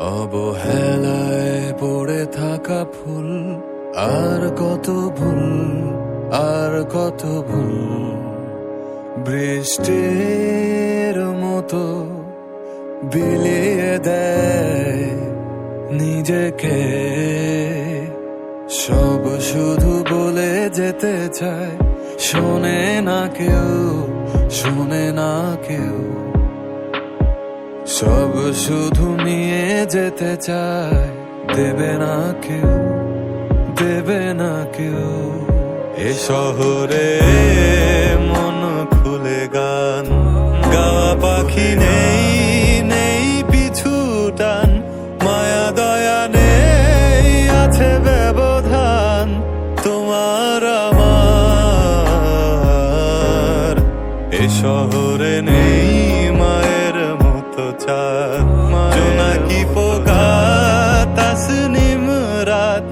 অবহেলায় পড়ে থাকা ফুল, আর কত ভুল, আর কত ভুল। বৃষ্টির মতো বিলিয়ে দেয় নিজেকে। সব শুধু বলে যেতে চায়, শোনে না কেউ, শোনে না কেউ। সব শুধু যেতে চায়, দেবে না কেউ, দেবে না কেউ। এ শহরে মন খুলে গান, গা পাখি নেই নেই মায়া আছে ব্যবধান তোমার আমার। এ শহরে নেই মায়ের মতো চাঁদ হিপোগা তাসনিম রাত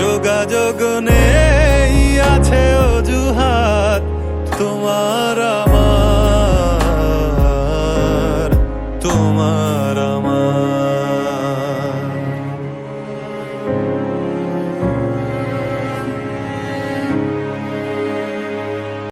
যোগাযোগ নেই আছে অজুহাত তোমার আমার তোমার